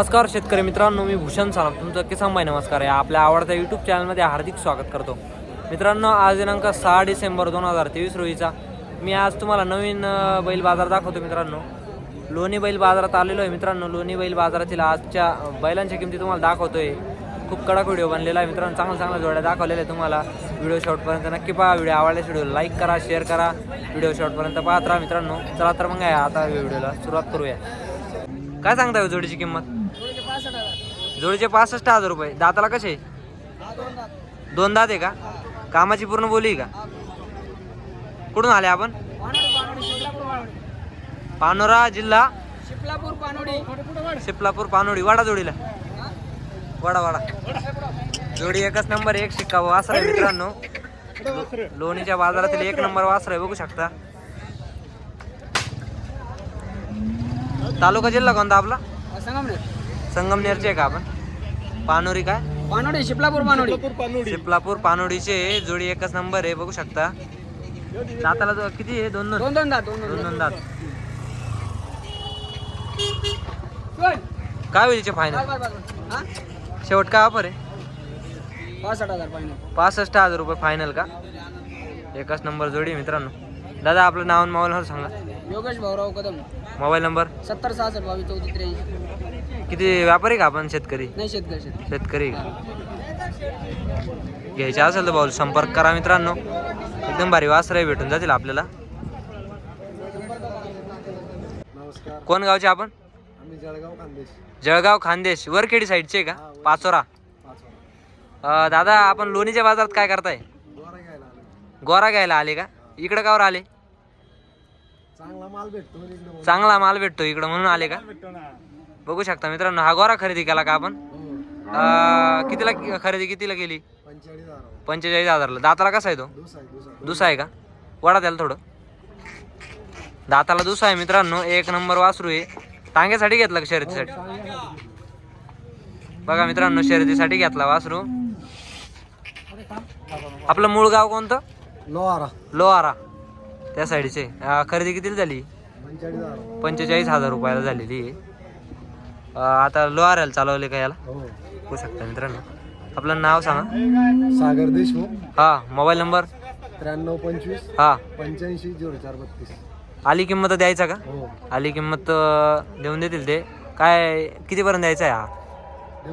नमस्कार शेतकरी मित्रांनो मी भूषण सानप तुमचं किसान भाई नमस्कार. आहे आपल्या आवडत्या यूट्यूब चॅनलमध्ये हार्दिक स्वागत करतो. मित्रांनो आज दिनांक सहा डिसेंबर दोन हजार तेवीस रोजीचा. मी आज तुम्हाला नवीन बैल बाजार दाखवतो मित्रांनो. लोणी बैल बाजारात आलेलो आहे मित्रांनो. लोणी बैल बाजारातील आजच्या बैलांच्या किमती तुम्हाला दाखवतोय. खूप कडक व्हिडिओ बनलेला आहे मित्रांनो. चांगल्या चांगल्या जोड्या दाखवलेल्या आहे तुम्हाला. व्हिडिओ शॉर्टपर्यंत नक्की पहा. व्हिडिओ आवडल्यास व्हिडिओ लाईक करा शेअर करा. व्हिडिओ शॉर्टपर्यंत पाहत राहा मित्रांनो. चला तर मग आता व्हिडिओला सुरुवात करूया. काय सांगताय हो जोडीची किंमत? जोडीचे पासष्ट हजार रुपये. दाताला कसे? दोन दात आहे का? कामाची पूर्ण बोली का? कुठून आले आपण? पानोरा जिल्हा. शिपलापूर पानोडी. शिपलापूर पानोडी वाडा जोडीला. वाडा वाडा. जोडी एकच नंबर एक शिक्का वासर आहे मित्रांनो. लोणीच्या बाजारातील एक नंबर वासर आहे बघू शकता. तालुका जिल्हा कोणता आपला? संगमनेर. संगमनेरचे आहे का आपण? पानोरी काय पानोडी शिपलापूर पानोडी. शिपलापूर पानोडीचे जोडी एकच नंबर आहे बघू शकता. दाताला जो- किती आहे? दोन दोन. दोन दोन दात दोन दोन दात. काय होईल फायनल बस, बस, बस. हा? शेवट काय ऑफर आहे? पासष्ट हजार पाहिजे पासष्ट हजार रुपये फायनल का? एकच नंबर जोडी आहे मित्रांनो. दादा आपलं नाव आणि मोबाईल नंबर सांगा. योगेश भाऊराव कदम. Mobile number? सत्तर सहासष्ट बावीस चौतीस त्र्याऐंशी. किती व्यापारी का आपण शेतकरी? नाही शेतकरी शेतकरी. शेतकरी घ्यायचे असेल तर भाऊ संपर्क करा मित्रांनो. एकदम भारी वासरे भेटून जातील आपल्याला. नमस्कार कोण गावचे आपण? आम्ही जळगाव खानदेश. जळगाव खानदेश. वरखेडी साईडचे का? पाचोरा. पाच अं, दादा आपण लोणीच्या बाजारात काय करताय? द्वारा घ्यायला आलो. गोरा घ्यायला आले का? इकडं कावर आले? चांगला माल भेटतो इकडे चांगला माल भेटतो इकडं म्हणून आले का? भेटतो ना. बघू शकता मित्रांनो हा गोरा खरेदी केला का आपण? हो. अं, कितीला खरेदी कितीला केली? पंचेचाळीस हजार. पंचेचाळीस हजारला. दाताला कसा आहे तो? दुस आहे दुस दुसा आहे का? वडा द्याल थोडं. दाताला दुसा आहे मित्रांनो एक नंबर वासरू आहे. टांग्यासाठी घेतला का शर्यतीसाठी? बघा मित्रांनो शर्यतीसाठी घेतला वासरू. आपलं मूळ गाव कोणतं? लोहारा. लोहारा. त्या साईडचे. अं, खरेदी कितीला झाली? पंचेचाळीस हजार. पंचेचाळीस हजार रुपयाला झालेली आहे. आता लोहाऱ्याला चालवले का याला? हो. होऊ शकता मित्रांनो. आपलं नाव सांगा. सागर देशमुख. हा मोबाईल नंबर? त्र्याण्णव पंचवीस. हा. पंच्याऐंशी झिरो चार बत्तीस. आली किंमत द्यायचा का? हो. आली किंमत अं, देऊन देतील ते. काय कितीपर्यंत द्यायचा आहे हा?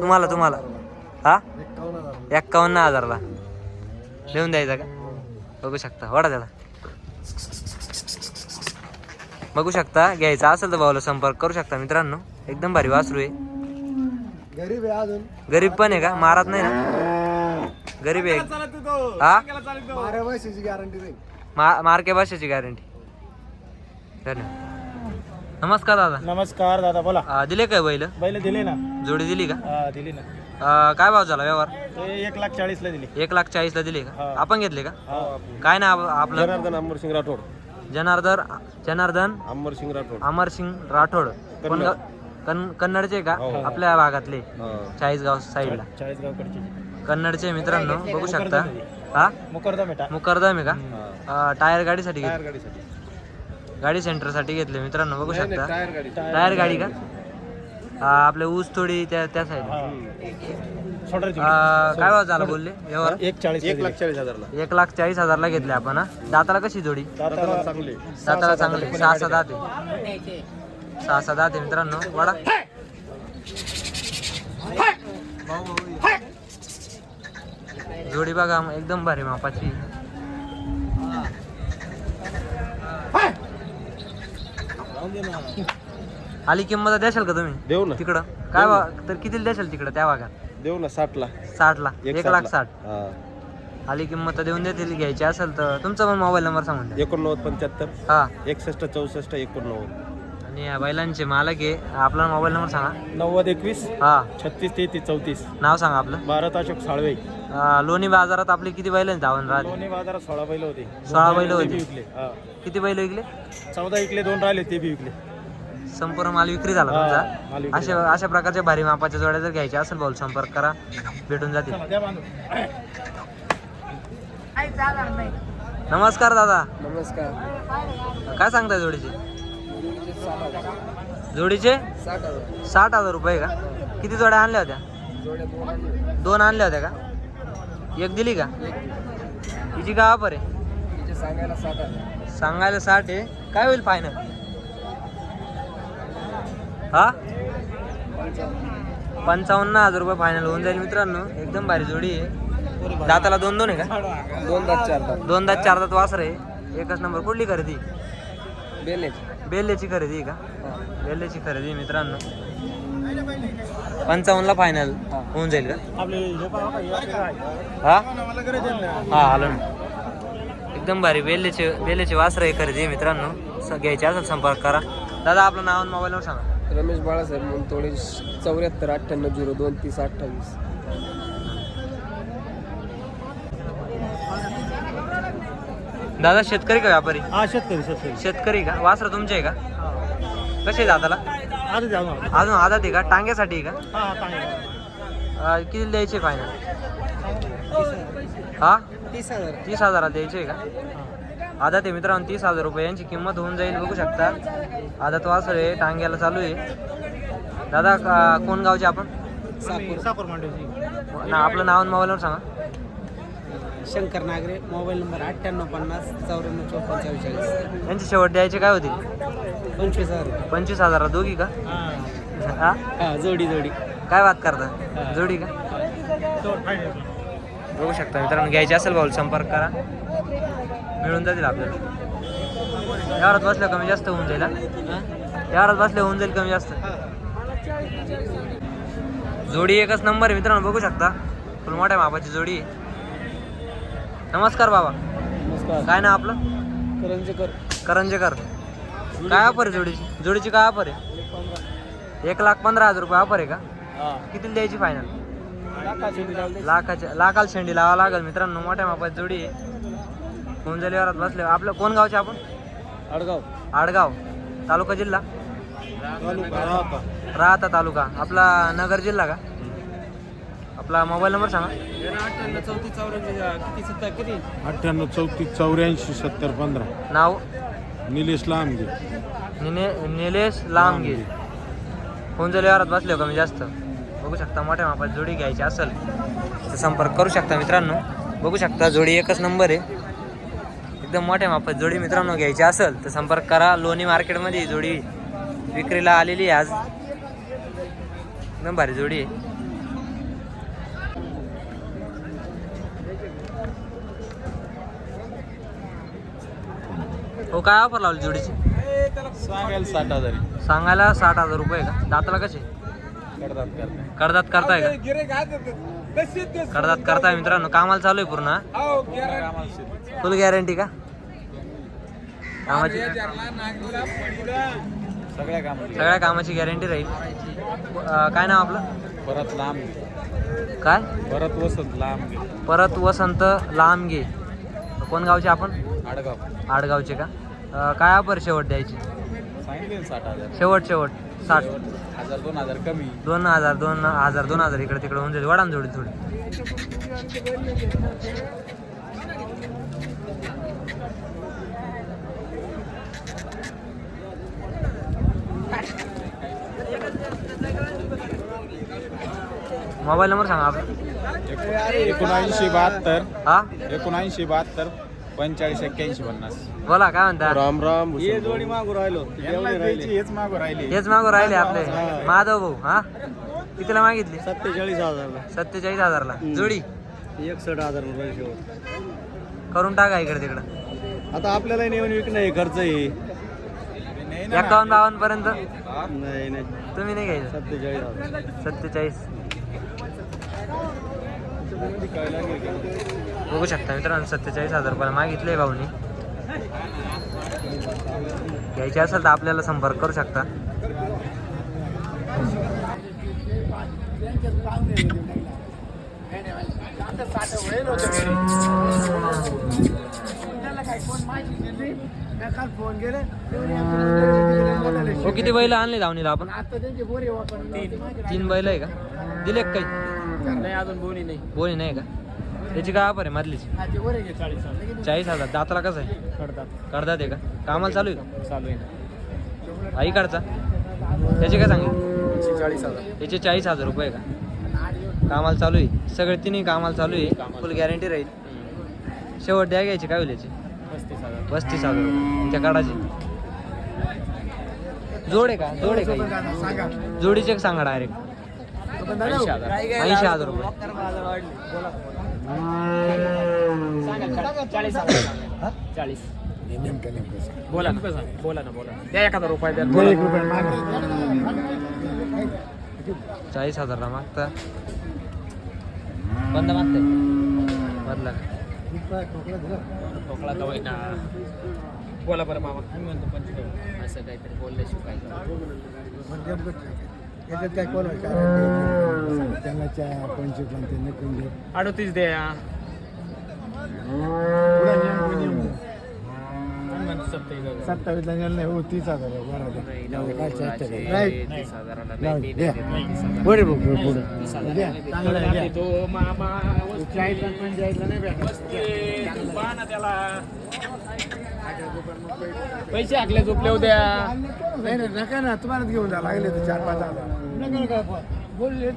तुम्हाला तुम्हाला. हा? एकावन्न हजार एक्कावन्न हजारला. देऊन द्यायचा का? बघू शकता. वडा त्याला. बघू शकता घ्यायचा असेल तर भाऊला संपर्क करू शकता मित्रांनो. एकदम भारी वासरू आहे. गरीब आहे अजून. गरीब पण आहे का? मारत नाही ना? गरीब आहे. हा? बारा वर्षाची गॅरंटी नाही मा मार्के भाषेची गॅरंटी धन्यवाद नमस्कार दादा. नमस्कार दादा बोला. अं, दिले काय बैल? बैल दिले ना. जोडी दिली का? हा दिली ना. अं, काय भाव झाला व्यवहार? ते एक लाख चाळीसला दिली. एक लाख चाळीसला दिले का? हा. आपण घेतले का? काय ना आपलं? जनार्दन अमरसिंग राठोड. जनार्दन जनार्दन अमरसिंग राठोड. अमरसिंग राठोड. कन कन्नडचे का? हो. आपल्या भागातले. हा. चाळीसगाव साईडला चाळीसगावकडचे. कन्नडचे मित्रांनो बघू शकता. हा? मुकरदा मेटा मुकरदम आहे का अं, टायर गाडीसाठी घेतले. टायर गाडीसाठी. गाडी सेंटरसाठी घेतले मित्रांनो बघू शकता. टायर गाडी. टायर गाडी का? आपले ऊस थोडी त्या त्या साईड हा काय भाव झाला बोलले? व्यवहार? एक चाळीस एक लाख चाळीस हजारला. एक लाख चाळीस हजारला घेतले आपण दाताला कशी जोडी? दाताला चांगले. दाताला चांगले. सहा सहा दात आहे. सहा सहा दात आहे मित्रांनो. वाडा. जोडी बघा एकदम भारी मापाची. आली किंमत द्याल का तुम्ही? देऊ ना. तिकडं. काय भाव तर कितीला द्याल तिकडं त्या भागात? देऊ ना साठला साठला. एक एक लाख. साठ. हा. आली किंमत तर देऊन देतील घ्यायची असेल तर. तुमचा पण मोबाईल नंबर सांगून द्या. एकोणनव्वद पंच्याहत्तर हा. एकसष्ट चौसष्ट एकोणनव्वद. आणि या बैलांचे मालक आहे. आपला मोबाईल नंबर सांगा. नव्वद एकवीस हा. छत्तीस तेहतीस चौतीस. नाव सांगा आपलं. भारत अशोक साळवे. अं, लोणी बाजारात आपली किती बैल आहेत धावून राहते दोन्ही बाजारात सोळा बैल होते. सोळा बैल होते. विकले. हा. किती बैल विकले? चौदा विकले दोन राहिले ते बी विकले. संपूर्ण माल विक्री झाला तुमचा. अशा अशा प्रकारच्या भारी मापाच्या जोड्या जर घ्यायच्या असेल भाऊ संपर्क करा. भेटून जातील. नमस्कार दादा. नमस्कार. काय सांगताय जोडीचे? जोडीचे साठ हजार. रुपये का? किती जोड्या आणल्या होत्या? दोन आणले. दोन आणल्या होत्या का? एक दिली का? तिची का वापर आहे तिचे सांगायला सात आहे सांगायला साठ आहे. काय होईल फायनल हा? पंचावन्न हजार रुपये फायनल होऊन जाईल मित्रांनो. एकदम भारी जोडी आहे. दाताला दोन दोन आहे का? दोन दात चार दात. दोन दात चार दात वासर आहे. एकच नंबर कुठली खरेदी? बेलेच. बेल्ल्याची खरेदी आहे का? बेल्ल्याची खरेदी आहे मित्रांनो. पंचावन्नला फायनल होऊन जाईल का? हा हा आलो ना. एकदम भारी बेल्ल्याचे बेल्ल्याचे वासर आहे खरेदी आहे मित्रांनो. घ्यायचे असेल संपर्क करा. दादा आपलं नाव आणि मोबाईल नंबर सांगा. रमेश बाळासाहेब मुंतोडे चौऱ्याहत्तर अठ्ठ्याण्णव झिरो दोन तीस अठ्ठावीस. दादा शेतकरी का व्यापारी? हा शेतकरी शेतकरी. शेतकरी का? वासर तुमचे आहे का? कसे दादाला? आज अजून आदात आहे का? टांग्यासाठी आहे का? हा चांगलं अं, किती द्यायचे फायनल? हा? तीस हजार. तीस हजारात द्यायचे आहे का? आदात आहे मित्रांनो तीस हजार रुपये यांची किंमत होऊन जाईल बघू शकता. आदात वासर आहे टांग्याला चालू आहे. दादा कोण गावचे आपण? ना आपलं नाव आणि मोबाईलवर सांगा. शंकर नागरे मोबाईल नंबर अठ्ठ्याण्णव पन्नास चौऱ्याण्णव चौपन्न चव्वेचाळीस. यांची शेवट द्यायचे काय होतील? पंचवीस हजार. पंचवीस हजारात दोघी का? हा. हा? जोडी जोडी. काय बात करता? जोडी का? बघू शकता मित्रांनो घ्यायचे असेल भाऊ संपर्क करा. मिळून जातील आपल्याला. यावरात बसल्या कमी जास्त होऊन जाईल? यावरात बसल्या होऊन जाईल कमी जास्त. जोडी एकच नंबर आहे मित्रांनो बघू शकता. फुल मोठ्या मापाची जोडी आहे. नमस्कार बाबा. नमस्कार. काय ना आपलं? करंजेकर. करंजेकर. काय ऑफर आहे जोडीची? जोडीची काय ऑफर आहे? एक लाख पंधरा हजार. रुपये ऑफर आहे का? किती द्यायची फायनल लाखाच्या लाखाला शेंडी लावा लागेल मित्रांनो मोठ्या मापाची जोडी आहे. वरात बसले. आपलं कोण गावचे आपण? आडगाव. आडगाव. तालुका जिल्हा? राहता तालुका. आपला नगर जिल्हा का? आपला मोबाईल नंबर सांगा. अठ्ठ्याण्णव चौतीस चौऱ्याऐंशी किती सत्ता किती? अठ्ठ्याण्णव चौतीस चौऱ्याऐंशी सत्तर पंधरा. नाव? निलेश लांबगे निने निलेश लांबगे जाईल वरात बसले कमी जास्त? बघू शकता मोठ्या मापाची जोडी घ्यायची असेल तर संपर्क करू शकता मित्रांनो. बघू शकता जोडी एकच नंबर आहे. एकदम मोठ्या मापात जोडी मित्रांनो घ्यायची असेल तर संपर्क करा. लोणी मार्केटमध्ये ही जोडी विक्रीला आलेली आहे आज. एकदम भारी जोडी आहे. हो काय ऑफर लावली जोडीची? सांगायला साठ हजार सांगायला साठ हजार रुपये का? दाताला कसे? करदात करताय. का? करदात करताय मित्रांनो. कामाला चालू आहे पूर्ण फुल गॅरंटी का? कामाची सगळ्या कामाची. गॅरंटी राहील. काय नाव आपलं? परत लांब काय? परत वसत लांब परत वसंत लांबगे कोण गावचे आपण? आडगाव. आडगावचे का? काय ऑफर शेवट द्यायची? शेवट शेवट. साठ. हजार दोन हजार कमी. दोन हजार दोन हजार दोन हजार इकडे तिकडे होऊन जाईल. ना जोडी थोडी. मोबाईल नंबर सांगा आपला. एकोणऐंशी बहात्तर. हा? एकोणऐंशी बहात्तर पंचेचाळीस एक्क्याऐंशी पन्नास. बोला काय म्हणता राम राम हे जोडी मागू राहिलो. हेच मागू राहिले. हेच मागू राहिले आपले. माधव भाऊ हा? कितीला मागितली? सत्तेचाळीस हजार सत्तेचाळीस हजारला. जोडी? एकसठ हजार रुपये करून टाका इकडे तिकडं. आता आपल्याला नेऊन विकणं आहे खर्च आहे. एकावन्न बावन्न पर्यंत? नाही नाही. तुम्ही नाही घ्यायचं? सत्तेचाळीस हजार. सत्तेचाळीस. बघू शकता मित्रांनो सत्तेचाळीस हजार रुपयाला मागितले भाऊनी. घ्यायचे असेल तर आपल्याला संपर्क करू शकता. हो किती बैल आणले धावणीला आपण? तीन. बैल आहे का? दिले काही? नाही अजून बोनी नाही. बोली नाही का? त्याची काय ऑफर आहे मधलीची? हा चाळीस हजार? दाताला कसं आहे? करतात आहे का? कामाला चालू आहे चालू आहे आई काढचा त्याची काय सांगितली चाळीस हजार. याचे चाळीस हजार रुपये का? कामाला चालू आहे. सगळे तिन्ही कामाला चालू आहे. फुल गॅरंटी राहील. शेवट द्या घ्यायची काय होईल याची पस्तीस हजार त्या काढायची. जोड आहे का? जोड आहे का? सांगा. जोडीचे सांगा डायरेक्ट ऐंशी हजार. ऐंशी हजार रुपये. चाळीस हजार. बोला ना. बोला ना बोला द्या एखादा रुपये द्या. चाळीस हजारला मागता. बंद मागताय बदला का? बोला बरं मामा. म्हणतो पंचवीस असं काहीतरी बोलले शिकायचं अडतीस द्या. सत्तावीस नाही हो तीस हजार आहे, जाऊ नाही. द्या, चांगलं आहे, द्या. चाळीसला पंचेचाळीसला भेटणार. त्याला. पैसे हाकले झोपले उद्या नाही नाही नका ना तुम्हालाच घेऊन जा लागले चार पाच बोलले.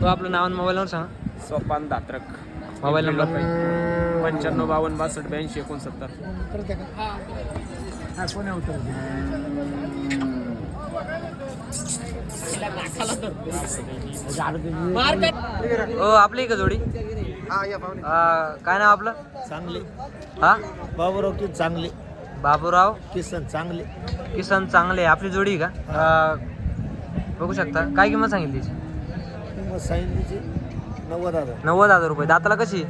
तो आपलं नाव आणि मोबाईल नंबर सांगा. सोपान दात्रक. Mobile number. पंच्याण्णव बावन्न बासष्ट ब्याऐंशी एकोणसत्तर. करते का हा. कोणी उतर ओ आपली का जोडी? आ, काय नाव आपलं? चांगले. हा? बाबूराव की चांगले. बाबूराव? किसन चांगले. किसन चांगले आपली जोडी आहे का? बघू शकता. काय किंमत सांगितली तिची? सांगितलीची नव्वद हजार. नव्वद हजार रुपये. दाताला कशी?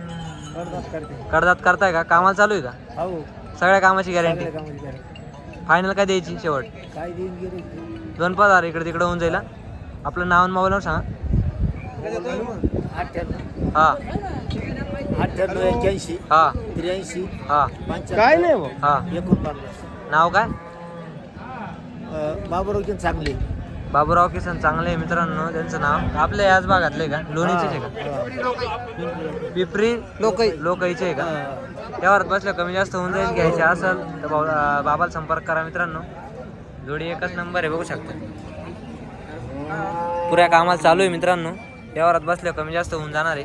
करते. कडदात करताय का? कामाला चालू आहे का? हो. सगळ्या कामाची गॅरंटी. सगळ्या कामाची guarantee. फायनल काय द्यायची शेवट? काय देईन गिरे दोन पाच हजार इकडे तिकडे होऊन जाईल हा. आपलं नाव आणि मोबाईलवर सांगा. हा. अठ्ठ्याण्णव एक्क्याऐंशी हा. त्र्याऐंशी हा. काय नाही हा. एकोणपन्नास. नाव काय? बाबूराव की चांगले. बाबूराव किसन चांगले आहे मित्रांनो त्यांचं नाव. आपल्या याच भागातले का? लोणीचेच आहे का? पिपरी लोक लोकाईचे आहे का? त्यावर बसल्या कमी जास्त होऊन जाईल घ्यायचे असेल तर बाबाला संपर्क करा मित्रांनो. जोडी एकच नंबर आहे बघू शकता. पुऱ्या कामाला चालू आहे मित्रांनो. व्यवहारात बसल्या कमी जास्त होऊन जाणार आहे.